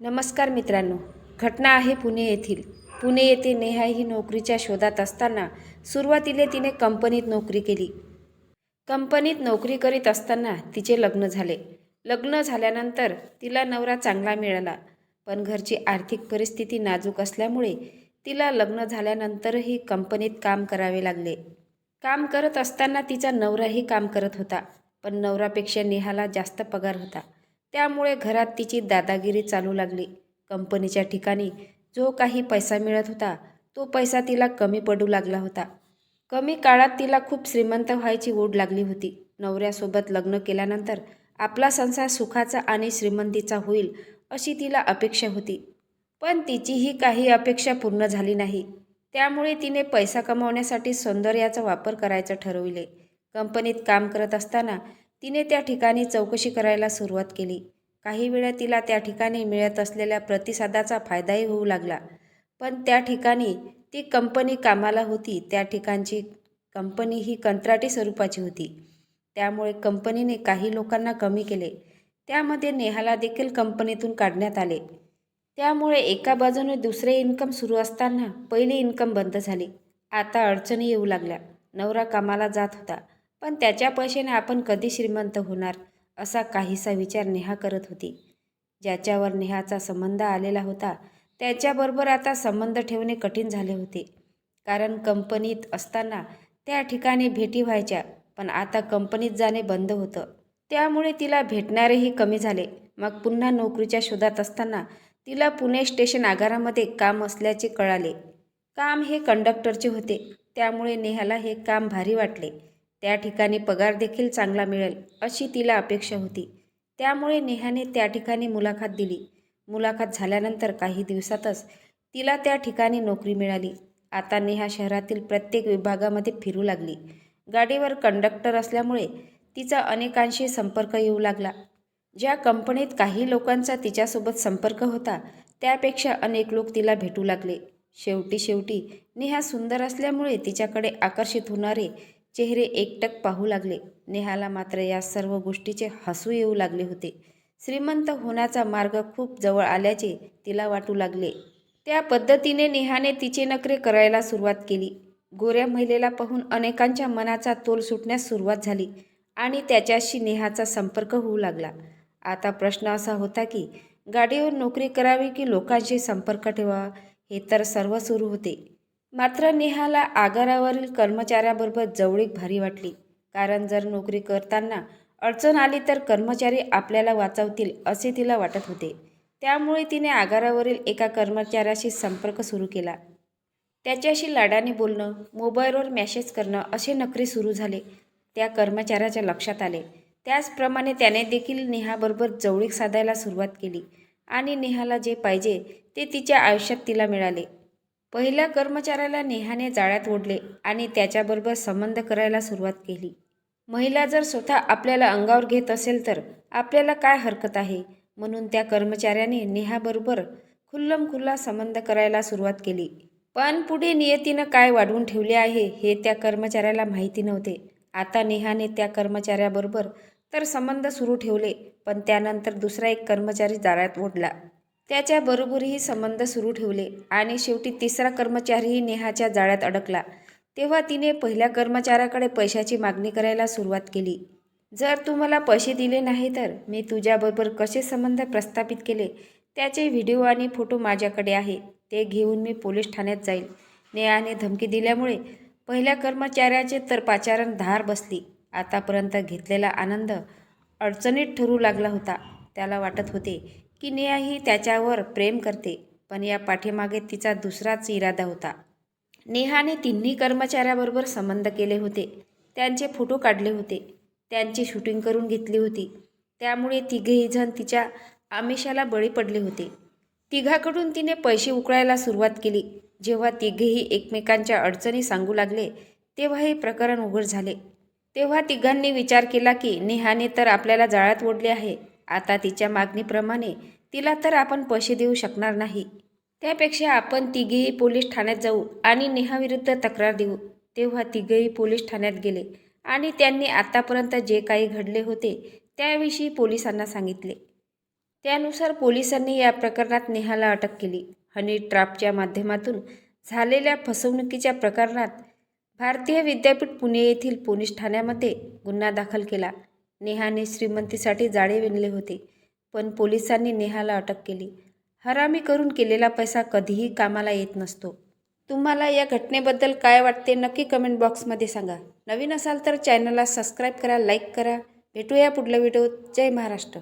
नमस्कार मित्रांनो घटना आहे पुणे येथील. पुणे येथे नेहा ही नोकरीच्या शोधात असताना सुरुवातीला तिने कंपनीत नोकरी केली. कंपनीत नोकरी करीत असताना तिचे लग्न झाले. लग्न झाल्यानंतर तिला नवरा चांगला मिळाला पण घरची आर्थिक परिस्थिती नाजूक असल्यामुळे तिला लग्न झाल्यानंतरही कंपनीत काम करावे लागले. काम करत असताना तिचा नवराही काम करत होता पण नवरापेक्षा नेहाला जास्त पगार होता. त्यामुळे घरात तिची दादागिरी चालू लागली. कंपनीच्या ठिकाणी जो काही पैसा मिळत होता तो पैसा तिला कमी पडू लागला होता. कमी काळात तिला खूप श्रीमंत व्हायची ओढ लागली होती. नवऱ्यासोबत लग्न केल्यानंतर आपला संसार सुखाचा आणि श्रीमंतीचा होईल अशी तिला अपेक्षा होती. पण तिचीही काही अपेक्षा पूर्ण झाली नाही. त्यामुळे तिने पैसा कमावण्यासाठी सौंदर्याचा वापर करायचं ठरविले. कंपनीत काम करत असताना तिने त्या ठिकाणी चौकशी करायला सुरुवात केली. काही वेळा तिला त्या ठिकाणी मिळत असलेल्या प्रतिसादाचा फायदाही होऊ लागला. पण त्या ठिकाणी ती कंपनी कामाला होती त्या ठिकाणची कंपनी ही कंत्राटी स्वरूपाची होती. त्यामुळे कंपनीने काही लोकांना कमी केले. त्यामध्ये नेहाला देखील कंपनीतून काढण्यात आले. त्यामुळे एका बाजूने दुसरे इन्कम सुरू असताना पहिली इन्कम बंद झाली. आता अडचणी येऊ लागल्या. नवरा कामाला जात होता. पण त्याच्या पैशाने आपण कधी श्रीमंत होणार असा काहीसा विचार नेहा करत होती. ज्याच्यावर नेहाचा संबंध आलेला होता त्याच्याबरोबर आता संबंध ठेवणे कठीण झाले होते. कारण कंपनीत असताना त्या ठिकाणी भेटी व्हायच्या पण आता कंपनीत जाणे बंद होतं. त्यामुळे तिला भेटणारेही कमी झाले. मग पुन्हा नोकरीच्या शोधात असताना तिला पुणे स्टेशन आगारामध्ये काम असल्याचे कळाले. काम हे कंडक्टरचे होते त्यामुळे नेहाला हे काम भारी वाटले. त्या ठिकाणी पगार देखील चांगला मिळेल अशी तिला अपेक्षा होती. त्यामुळे नेहाने त्या ठिकाणी मुलाखत दिली. मुलाखत झाल्यानंतर काही दिवसातच तिला त्या ठिकाणी नोकरी मिळाली. आता नेहा शहरातील प्रत्येक विभागामध्ये फिरू लागली. गाडीवर कंडक्टर असल्यामुळे तिचा अनेकांशी संपर्क येऊ लागला. ज्या कंपनीत काही लोकांचा तिच्यासोबत संपर्क होता त्यापेक्षा अनेक लोक तिला भेटू लागले. शेवटी शेवटी नेहा सुंदर असल्यामुळे तिच्याकडे आकर्षित होणारे चेहरे एकटक पाहू लागले. नेहाला मात्र या सर्व गोष्टीचे हसू येऊ लागले होते. श्रीमंत होण्याचा मार्ग खूप जवळ आल्याचे तिला वाटू लागले. त्या पद्धतीने नेहाने तिचे नखरे करायला सुरुवात केली. गोऱ्या महिलेला पाहून अनेकांच्या मनाचा तोल सुटण्यास सुरुवात झाली आणि त्याच्याशी नेहाचा संपर्क होऊ लागला. आता प्रश्न असा होता की गाडीवर नोकरी करावी की लोकांशी संपर्क ठेवावा हे तर सर्व सुरू होते. मात्र नेहाला आगारावरील कर्मचाऱ्याबरोबर जवळीक भारी वाटली. कारण जर नोकरी करताना अडचण आली तर कर्मचारी आपल्याला वाचवतील असे तिला वाटत होते. त्यामुळे तिने आगारावरील एका कर्मचाऱ्याशी संपर्क सुरू केला. त्याच्याशी लाडाने बोलणं मोबाईलवर मॅसेज करणं असे नखरे सुरू झाले. त्या कर्मचाऱ्याच्या लक्षात आले. त्याचप्रमाणे त्याने देखील नेहाबरोबर जवळीक साधायला सुरुवात केली आणि नेहाला जे पाहिजे ते तिच्या आयुष्यात तिला मिळाले. पहिल्या कर्मचाऱ्याला नेहाने जाळ्यात ओढले आणि त्याच्याबरोबर संबंध करायला सुरुवात केली. महिला जर स्वतः आपल्याला अंगावर घेत असेल तर आपल्याला काय हरकत आहे? म्हणून त्या कर्मचाऱ्याने नेहाबरोबर खुल्लम खुल्ला संबंध करायला सुरुवात केली. पण पुढे नियतीनं काय वाढवून ठेवले आहे हे त्या कर्मचाऱ्याला माहिती नव्हते. आता नेहाने त्या कर्मचाऱ्याबरोबर तर संबंध सुरू ठेवले पण त्यानंतर दुसरा एक कर्मचारी जाळ्यात ओढला. त्याच्याबरोबरही संबंध सुरू ठेवले आणि शेवटी तिसरा कर्मचारीही नेहाच्या जाळ्यात अडकला. तेव्हा तिने पहिल्या कर्मचाऱ्याकडे पैशाची मागणी करायला सुरुवात केली. जर तू मला पैसे दिले नाही तर मी तुझ्याबरोबर कसे संबंध प्रस्थापित केले? त्याचे व्हिडिओ आणि फोटो माझ्याकडे आहे. ते घेऊन मी पोलीस ठाण्यात जाईल. नेहाने धमकी दिल्यामुळे पहिल्या कर्मचाऱ्याचे तर पाचारण धार बसली. आतापर्यंत घेतलेला आनंद अडचणीत ठरू लागला होता. त्याला वाटत होते की नेहा ही त्याच्यावर प्रेम करते पण या पाठीमागे तिचा दुसराच इरादा होता. नेहाने तिन्ही कर्मचाऱ्याबरोबर संबंध केले होते. त्यांचे फोटो काढले होते. त्यांची शूटिंग करून घेतली होती. त्यामुळे तिघेही जण तिच्या आमिषाला बळी पडले होते. तिघाकडून तिने पैसे उकळायला सुरुवात केली. जेव्हा तिघेही एकमेकांच्या अडचणी सांगू लागले तेव्हा हे प्रकरण उघड झाले. तेव्हा तिघांनी विचार केला की नेहाने तर आपल्याला जाळ्यात ओढले आहे. आता तिच्या मागणीप्रमाणे तिला तर आपण पैसे देऊ शकणार नाही. त्यापेक्षा आपण तिघेही पोलीस ठाण्यात जाऊ आणि नेहाविरुद्ध तक्रार देऊ. तेव्हा तिघेही पोलीस ठाण्यात गेले आणि त्यांनी आतापर्यंत जे काही घडले होते त्याविषयी पोलिसांना सांगितले. त्यानुसार पोलिसांनी या प्रकरणात नेहाला अटक केली. हनी ट्रापच्या माध्यमातून झालेल्या फसवणुकीच्या प्रकरणात भारतीय विद्यापीठ पुणे येथील पोलीस ठाण्यामध्ये गुन्हा दाखल केला. नेहाने श्रीमंतीसाठी जाळे विणले होते पण पोलिसांनी नेहाला अटक केली. हरामी करून केलेला पैसा कधीही कामाला येत नसतो. तुम्हाला या घटनेबद्दल काय वाटते नक्की कमेंट बॉक्समध्ये सांगा. नवीन असाल तर चॅनलला सबस्क्राईब करा लाईक करा. भेटूया पुढल्या व्हिडिओत जय महाराष्ट्र.